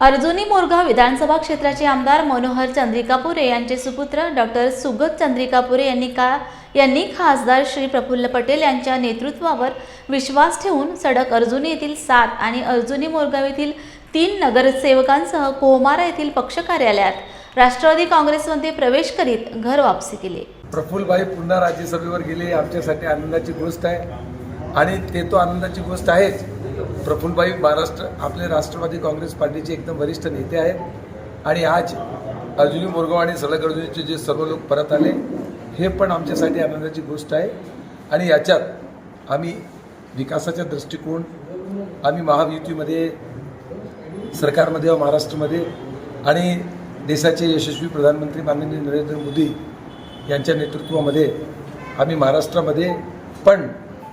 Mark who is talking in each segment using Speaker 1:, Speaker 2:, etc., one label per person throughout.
Speaker 1: अर्जुनी मोरगाव विधानसभा क्षेत्राचे आमदार मनोहर चंद्रिकापुरे यांचे सुपुत्र डॉक्टर सुगत चंद्रिकापुरे यांनी का यांनी खासदार श्री प्रफुल्ल पटेल यांच्या नेतृत्वावर विश्वास ठेवून सडक अर्जुनी येथील सात आणि अर्जुनी मोरगाव येथील तीन नगरसेवकांसह कोमारा येथील पक्ष कार्यालयात राष्ट्रवादी काँग्रेसमध्ये प्रवेश करीत घर वापसी केली.
Speaker 2: प्रफुल्लभाई पुन्हा राज्यसभेवर गेले. आमच्यासाठी आनंदाची गोष्ट आहे. आणि ते तो आनंदाची गोष्ट आहेच. प्रफुल्लभाई महाराष्ट्र आपले राष्ट्रवादी काँग्रेस पार्टीचे एकदम वरिष्ठ नेते आहेत. आणि आज अर्जुनी मोरगाव आणि सलग अर्जुनीचे जे सर्व लोक परत आले हे पण आमच्यासाठी आनंदाची गोष्ट आहे. आणि याच्यात आम्ही विकासाच्या दृष्टिकोन आम्ही महायुतीमध्ये सरकारमध्ये व महाराष्ट्रामध्ये आणि देशाचे यशस्वी प्रधानमंत्री माननीय नरेंद्र मोदी यांच्या नेतृत्वामध्ये आम्ही महाराष्ट्रामध्ये पण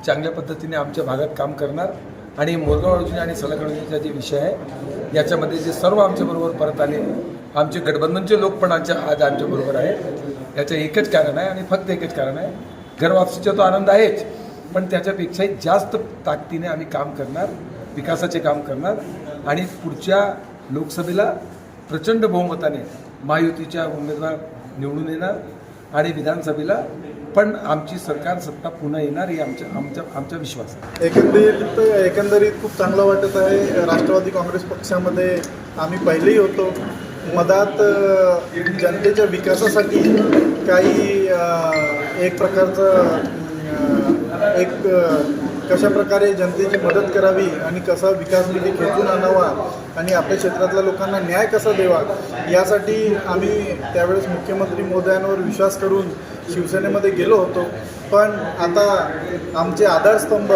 Speaker 2: चांगल्या पद्धतीने आमच्या भागात काम करणार. आणि मोरगाव आणि सलग जे विषय आहे याच्यामध्ये जे सर्व आमच्याबरोबर परत आले आमचे गठबंधनचे लोक पण आमच्या आज आमच्याबरोबर आहेत. याचं एकच कारण आहे आणि फक्त एकच कारण आहे. घरवापसीचा तो आनंद आहेच पण त्याच्यापेक्षाही जास्त ताकदीने आम्ही काम करणार विकासाचे काम करणार आणि पुढच्या लोकसभेला प्रचंड बहुमताने महायुतीच्या उमेदवार निवडून येणार. आणि विधानसभेला पण आमची सरकार सत्ता पुन्हा येणार ही आमच्या आमच्या आमचा विश्वास आहे.
Speaker 3: एकंदरीत एकंदरीत खूप चांगलं वाटत आहे. राष्ट्रवादी काँग्रेस पक्षामध्ये आम्ही पहिलेही होतो. मधात जनतेच्या विकासासाठी काही एक प्रकारचं एक कशा प्रकारे जनतेची मदत करावी आणि कसा विकास निधी खेचून आणावा आणि आपल्या क्षेत्रातल्या लोकांना न्याय कसा देवा यासाठी आम्ही त्यावेळेस मुख्यमंत्री मोदयांवर विश्वास करून शिवसेनेमध्ये गेलो होतो. पण आता आमचे आधारस्तंभ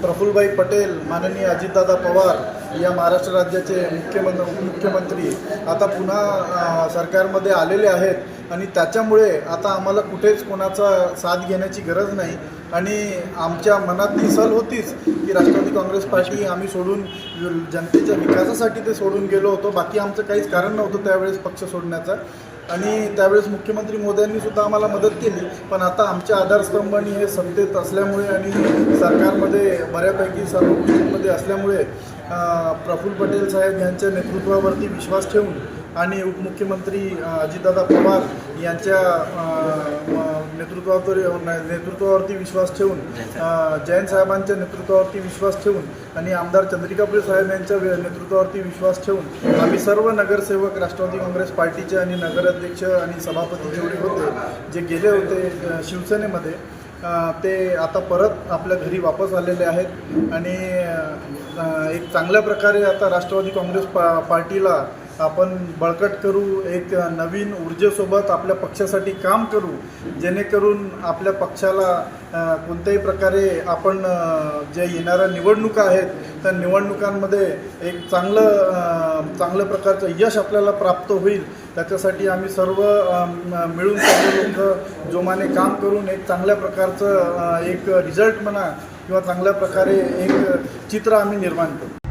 Speaker 3: प्रफुल्लभाई पटेल माननीय अजितदादा पवार या महाराष्ट्र राज्याचे मुख्यमंत्री मुख्यमंत्री आता पुन्हा सरकारमध्ये आलेले आहेत. आणि त्याच्यामुळे आता आम्हाला कुठेच कोणाचा साथ घेण्याची गरज नाही. आणि आमच्या मनात ती सल होतीच की राष्ट्रवादी काँग्रेस पार्टी आम्ही सोडून जनतेच्या विकासासाठी ते सोडून गेलो होतो. बाकी आमचं काहीच कारण नव्हतं त्यावेळेस पक्ष सोडण्याचं. आणि त्यावेळेस मुख्यमंत्री मोदयांनी सुद्धा आम्हाला मदत केली. पण आता आमच्या आधारस्तंभानी हे सत्तेत असल्यामुळे आणि सरकारमध्ये बऱ्यापैकी सर्व गोष्टींमध्ये असल्यामुळे प्रफुल्ल पटेल साहेब यांच्या नेतृत्वावरती विश्वास ठेवून आणि उपमुख्यमंत्री अजितदादा पवार यांच्या नेतृत्वावर नेतृत्वावरती विश्वास ठेवून जैन जयंत साहेबांच्या नेतृत्वावरती विश्वास ठेवून आणि आमदार चंद्रिकापुरे साहेब यांच्या नेतृत्वावरती विश्वास ठेवून आम्ही सर्व नगरसेवक राष्ट्रवादी काँग्रेस पार्टीचे आणि नगराध्यक्ष आणि सभापती जेवढे होते जे गेले होते शिवसेनेमध्ये ते आता परत आपल्या घरी वापस आलेले आहेत. आणि एक चांगल्या प्रकारे आता राष्ट्रवादी काँग्रेस पा पार्टीला आपण बळकट करू एक नवीन ऊर्जेसोबत आपल्या पक्षासाठी काम करू जेणेकरून आपल्या पक्षाला कोणत्याही प्रकारे आपण जे येणाऱ्या निवडणुका आहेत त्या निवडणुकांमध्ये एक चांगलं चांगलं चांगल्या प्रकारचं यश आपल्याला प्राप्त होईल. त्याच्यासाठी आम्ही सर्व मिळून सर्व लोक जोमाने काम करून एक चांगल्या प्रकारचं एक रिझल्ट म्हणा किंवा चांगल्या प्रकारे एक चित्र आम्ही निर्माण करू.